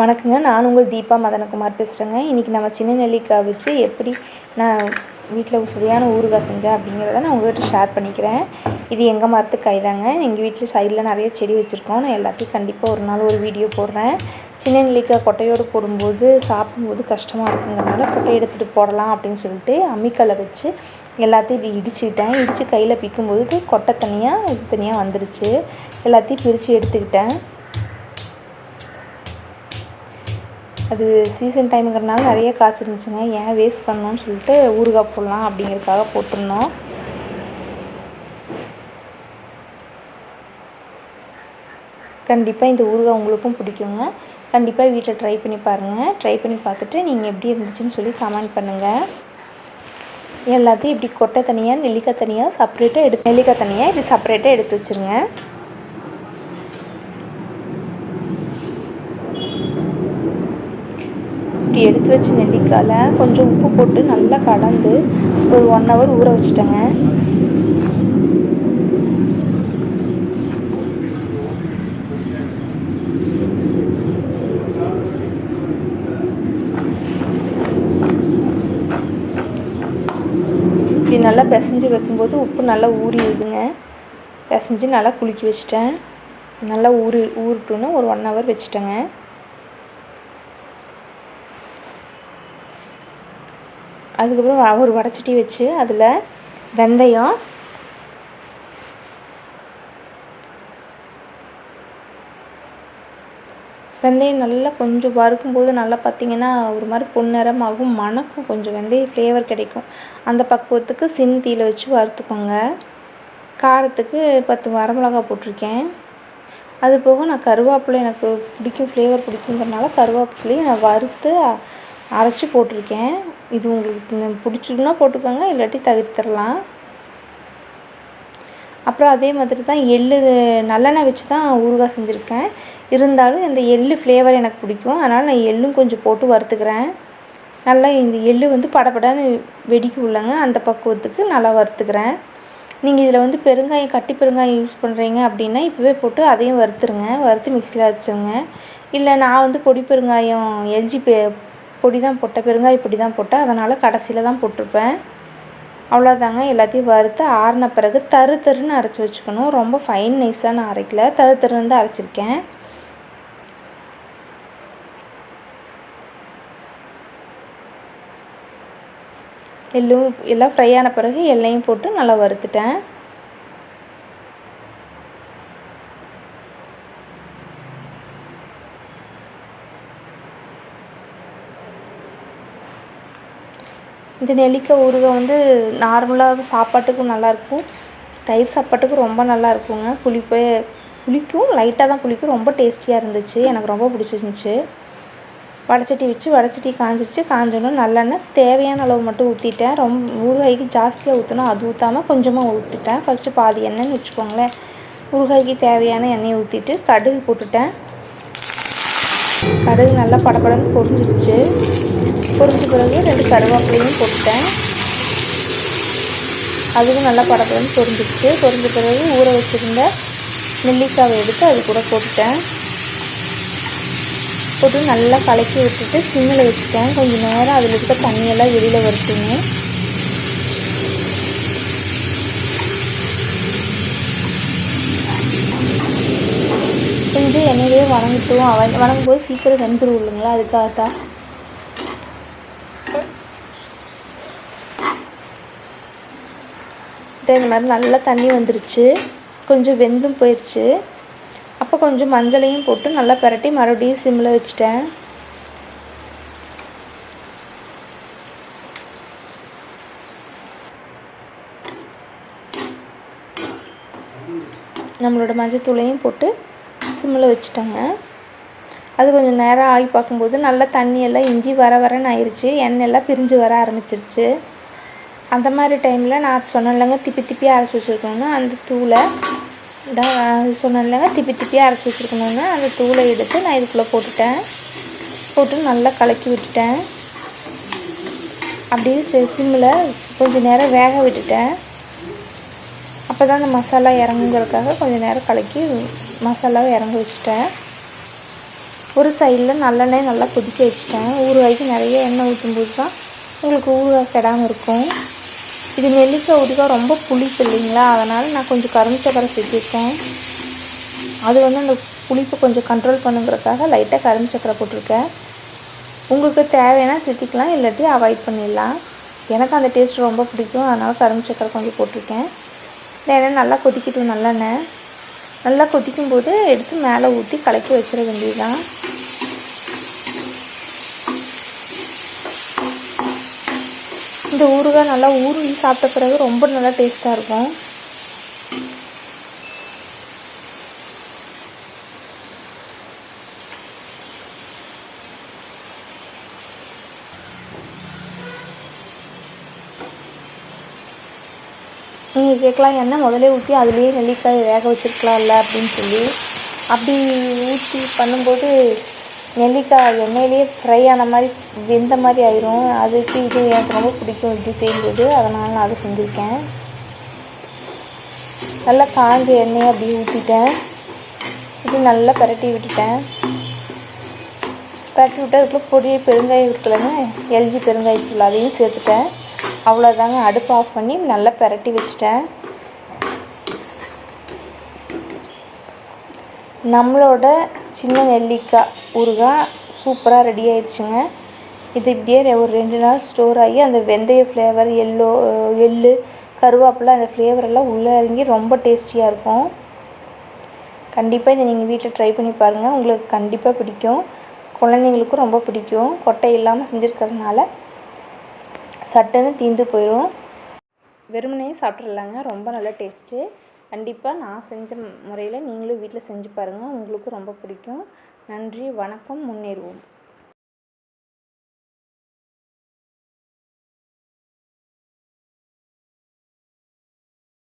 வணக்கங்க. நான் உங்கள் தீபா மதனகுமார் பேசுகிறேங்க இன்றைக்கி நம்ம சின்ன நெல்லிக்காய் வச்சு எப்படி நான் வீட்டில் சுவையான ஊறுகாய் செஞ்சேன் அப்படிங்கிறத நான் உங்கள்கிட்ட ஷேர் பண்ணிக்கிறேன். இது எங்கள் மரத்து காய் தாங்க எங்கள் வீட்டில் சைடில் நிறைய செடி வச்சுருக்கோம். நான் எல்லாத்தையும் கண்டிப்பாக ஒரு நாள் ஒரு வீடியோ போடுறேன். சின்ன நெல்லிக்காய் கொட்டையோடு போடும்போது சாப்பிடும்போது கஷ்டமாக இருக்குங்கிறனால கொட்டை எடுத்துகிட்டு போடலாம் அப்படின்னு சொல்லிட்டு அம்மிக்கல்லை வச்சு எல்லாத்தையும் இப்படி இடிச்சுக்கிட்டேன். இடித்து கையில் பிக்கும்போது கொட்டை தனியாக இது தனியாக வந்துருச்சு. எல்லாத்தையும் பிரித்து எடுத்துக்கிட்டேன். அது சீசன் டைமுங்கிறனால நிறைய காய்ச்சி இருந்துச்சுங்க. ஏன் வேஸ்ட் பண்ணணும்னு சொல்லிட்டு ஊறுகாய் போடலாம் அப்படிங்கிறதுக்காக போட்டிருந்தோம். கண்டிப்பாக இந்த ஊறுகாய் உங்களுக்கும் பிடிக்குங்க. கண்டிப்பாக வீட்டில் ட்ரை பண்ணி பாருங்கள் ட்ரை பண்ணி பார்த்துட்டு நீங்கள் எப்படி இருந்துச்சுன்னு சொல்லி கமெண்ட் பண்ணுங்கள் எல்லாத்தையும் இப்படி கொட்டை தனியாக நெல்லிக்காய் தனியாக செப்பரேட்டாக எடுத்து நெல்லிக்காய் தனியாக இப்படி செப்பரேட்டாக எடுத்து வச்சுருங்க. இப்படி எடுத்து வச்ச நெல்லிக்காயில் கொஞ்சம் உப்பு போட்டு நல்லா கலந்து ஒரு ஒன் ஹவர் ஊற வச்சுட்டேங்க. இப்படி நல்லா பிசைஞ்சு வைக்கும்போது உப்பு நல்லா ஊறிடுதுங்க. பிசைஞ்சு நல்லா குலுக்கி வச்சிட்டேன். நல்லா ஊறி ஊறுட்டுன்னு ஒரு ஒன் ஹவர் வச்சுட்டேங்க. அதுக்கப்புறம் ஒரு வடச்சட்டி வச்சு அதில் வெந்தயம். வெந்தயம் நல்லா கொஞ்சம் வறுக்கும்போது நல்லா பார்த்திங்கன்னா ஒரு மாதிரி பொன்னிறமாகும் மணக்கும். கொஞ்சம் வெந்தய ஃப்ளேவர் கிடைக்கும். அந்த பக்குவத்துக்கு சிம் தீயில் வச்சு வறுத்துக்கோங்க. காரத்துக்கு பத்து வரமிளகா போட்டிருக்கேன். அது போக நான் கருவேப்பிலை எனக்கு பிடிக்கும் ஃப்ளேவர் பிடிக்குங்கிறனால கருவேப்பிலையும் நான் வறுத்து அரைச்சி போட்டிருக்கேன். இது உங்களுக்கு பிடிச்சிதுன்னா போட்டுக்கோங்க இல்லாட்டி தவிர்த்திடலாம். அப்புறம் அதே மாதிரி தான் எள்ளு நல்லெண்ணெய் வச்சு தான் ஊறுகாய் செஞ்சுருக்கேன். இருந்தாலும் இந்த எள்ளு ஃப்ளேவர் எனக்கு பிடிக்கும். அதனால் நான் எள்ளும் கொஞ்சம் போட்டு வறுத்துக்கிறேன். நல்லா இந்த எள்ளு வந்து படபடன்னு வெடிக்க உள்ளங்க அந்த பக்குவத்துக்கு நல்லா வறுத்துக்கிறேன். நீங்கள் இதில் வந்து பெருங்காயம் கட்டி பெருங்காயம் யூஸ் பண்ணுறீங்க அப்படின்னா இப்போவே போட்டு அதையும் வறுத்துருங்க. வறுத்து மிக்சியில் அரைச்சிருங்க இல்லை நான் வந்து பொடி பெருங்காயம் எல்ஜி பெ பொடி தான் போட்டேன் பெருங்காய பொடி தான் போட்டேன் அதனால் கடைசியில் தான் போட்டிருப்பேன். அவ்வளோதாங்க எல்லாத்தையும் வறுத்து ஆறின பிறகு தரு தருன்னு அரைச்சி வச்சுக்கணும். ரொம்ப ஃபைன் நைஸாக நான் அரைக்கல. தரு தருன்னு தான் அரைச்சிருக்கேன். எள்ளும் எல்லாம் ஃப்ரை ஆன பிறகு எல்லையும் போட்டு நல்லா வறுத்துட்டேன். இந்த நெல்லிக்காய் ஊறுகாய் வந்து நார்மலாக சாப்பாட்டுக்கும் நல்லாயிருக்கும். தயிர் சாப்பாட்டுக்கும் ரொம்ப நல்லா இருக்குங்க புளிப்பு புளிக்கும் லைட்டாக தான் புளிக்கும். ரொம்ப டேஸ்டியாக இருந்துச்சு. எனக்கு ரொம்ப பிடிச்சிருந்துச்சி. வடச்சட்டி வச்சு வடைச்சட்டி காஞ்சிருச்சு. காஞ்சோன்னு நல்லெண்ணெய். தேவையான அளவு மட்டும் ஊற்றிட்டேன் ரொம்ப ஊறுகாய்க்கு ஜாஸ்தியாக ஊற்றணும் அது ஊற்றாமல் கொஞ்சமாக ஊற்றிட்டேன் ஃபஸ்ட்டு பாதி எண்ணெய்னு வச்சுக்கோங்களேன். ஊறுகாய்க்கு தேவையான எண்ணெயை ஊற்றிட்டு கடுகு போட்டுட்டேன். கடுகு நல்லா படப்படன்னு பொரிஞ்சிருச்சு. பொரிஞ்ச பிறகு ரெண்டு கருவேப்பிலையும் போட்டுட்டேன். அதுவும் நல்லா படப்படன்னு பொரிஞ்சிருச்சு பொரிஞ்ச பிறகு ஊற வச்சுருந்த நெல்லிக்காவை எடுத்து அது கூட போட்டுட்டேன். போட்டு நல்லா கலக்கி விட்டுட்டு சிம்மில் வச்சுட்டேன். கொஞ்சம் நேரம் அதில் இருக்க தண்ணியெல்லாம் வெளியில் வருத்துங்க கொஞ்சம் எண்ணெயிலே வணங்கட்டும். வணங்கும் போது சீக்கிரம் வெந்துடும் இல்லைங்களா? அதுக்காக தான் இந்த மாதிரி நல்லா தண்ணி வந்துருச்சு. கொஞ்சம் வெந்தும் போயிடுச்சு அப்போ கொஞ்சம் மஞ்சளையும் போட்டு நல்லா பரட்டி மறுபடியும் சிம்மில் வச்சுட்டேன். நம்மளோட மஞ்சத்தூளையும் போட்டு சிம்மில் வச்சுட்டோங்க. அது கொஞ்சம் நேரம் ஆகி பார்க்கும்போது நல்லா தண்ணியெல்லாம் இஞ்சி வர வரன்னு ஆயிடுச்சு எண்ணெயெல்லாம் பிரிஞ்சு வர ஆரம்பிச்சிருச்சு. அந்த மாதிரி டைமில் நான் சொன்னேன்லங்க திப்பி திப்பி அரைச்சி வச்சுருக்கணும்னு அந்த தூளை தான் சொன்னேன்லங்க திப்பி திப்பி அரைச்சி வச்சுருக்கணுன்னு அந்த தூளை எடுத்து நான் இதுக்குள்ளே போட்டுட்டேன். போட்டு நல்லா கலக்கி விட்டுட்டேன். அப்படியே சிம்மில் கொஞ்சம் நேரம் வேக விட்டுட்டேன். அப்போ தான் அந்த மசாலா இறங்குங்கிறதுக்காக கொஞ்சம் நேரம் கலக்கி மசாலாவை இறங்க வச்சுட்டேன். ஒரு சைடில் நல்லெண்ணெய் நல்லா கொதிக்க வச்சுட்டேன். ஊறுகாய்க்கு நிறைய எண்ணெய் ஊற்றும்போது தான் உங்களுக்கு ஊறுகாய் கெடாமல் இருக்கும். இது நெல்லிக்காய் ஊறுகாய் ரொம்ப புளிப்பு இல்லைங்களா? அதனால் நான் கொஞ்சம் கரும்புச்சக்கரை சேர்த்திருக்கேன் அது வந்து அந்த புளிப்பை கொஞ்சம் கண்ட்ரோல் பண்ணுங்கிறதுக்காக லைட்டாக கரும்பு சக்கரை போட்டிருக்கேன். உங்களுக்கு தேவைன்னா சேர்த்திக்கலாம் இல்லாட்டி அவாய்ட் பண்ணிடலாம். எனக்கு அந்த டேஸ்ட் ரொம்ப பிடிக்கும். அதனால் கரும்பு சக்கரை கொஞ்சம் போட்டிருக்கேன். இந்த எண்ணெய் நல்லா கொதிக்கட்டும் நல்லெண்ணெய். நல்லா கொதிக்கும் போது எடுத்து மேலே ஊற்றி கலக்கி வச்சிட வேண்டியதுதான். இந்த ஊறுகாய் நல்லா ஊறுகி சாப்பிட்ட பிறகு ரொம்ப நல்லா டேஸ்ட்டாக இருக்கும். நீங்கள் கேட்கலாம் என்ன முதலே ஊற்றி அதுலேயே நெல்லிக்காய் வேக வச்சுருக்கலாம்ல அப்படின்னு சொல்லி. அப்படி ஊற்றி பண்ணும்போது நெல்லிக்காய் எண்ணெயிலேயே ஃப்ரை ஆன மாதிரி வெந்த மாதிரி ஆயிரும். அதுக்கு இது எனக்கு ரொம்ப பிடிக்கும் இப்படி செய்யும்போது. அதனால் நான் அதை செஞ்சுருக்கேன். நல்லா காஞ்ச எண்ணெயை அப்படியே ஊற்றிட்டேன் இது நல்லா பரட்டி விட்டுட்டேன். பரட்டி விட்டு அதுக்குள்ளே பொடியை பெருங்காயம் இருக்குல்லங்க எல்ஜி பெருங்காயத்தூள் அதையும் சேர்த்துட்டேன். அவ்வளோதாங்க அடுப்பு ஆஃப் பண்ணி நல்லா பரட்டி வச்சுட்டேன். நம்மளோட சின்ன நெல்லிக்காய் ஊறுகாய் சூப்பராக ரெடி ஆயிடுச்சுங்க இது இப்படியே ஒரு ரெண்டு நாள் ஸ்டோர் ஆகி அந்த வெந்தய ஃப்ளேவர் எல்லோ எள்ளு கருவேப்பிலை அந்த ஃப்ளேவரெல்லாம் உள்ளே இறங்கி ரொம்ப டேஸ்டியாக இருக்கும். கண்டிப்பாக இதை நீங்கள் வீட்டில் ட்ரை பண்ணி பாருங்கள் உங்களுக்கு கண்டிப்பாக பிடிக்கும். குழந்தைங்களுக்கும் ரொம்ப பிடிக்கும். கொட்டை இல்லாமல் செஞ்சுருக்கறதுனால சட்டுன்னு தீர்ந்து போயிடும் வெறுமனையும் சாப்பிட்றலாங்க ரொம்ப நல்ல டேஸ்ட்டு கண்டிப்பாக நான் செஞ்ச முறையில் நீங்களும் வீட்டில் செஞ்சு பாருங்கள் உங்களுக்கும் ரொம்ப பிடிக்கும். நன்றி வணக்கம். முன்னேறுவோம்.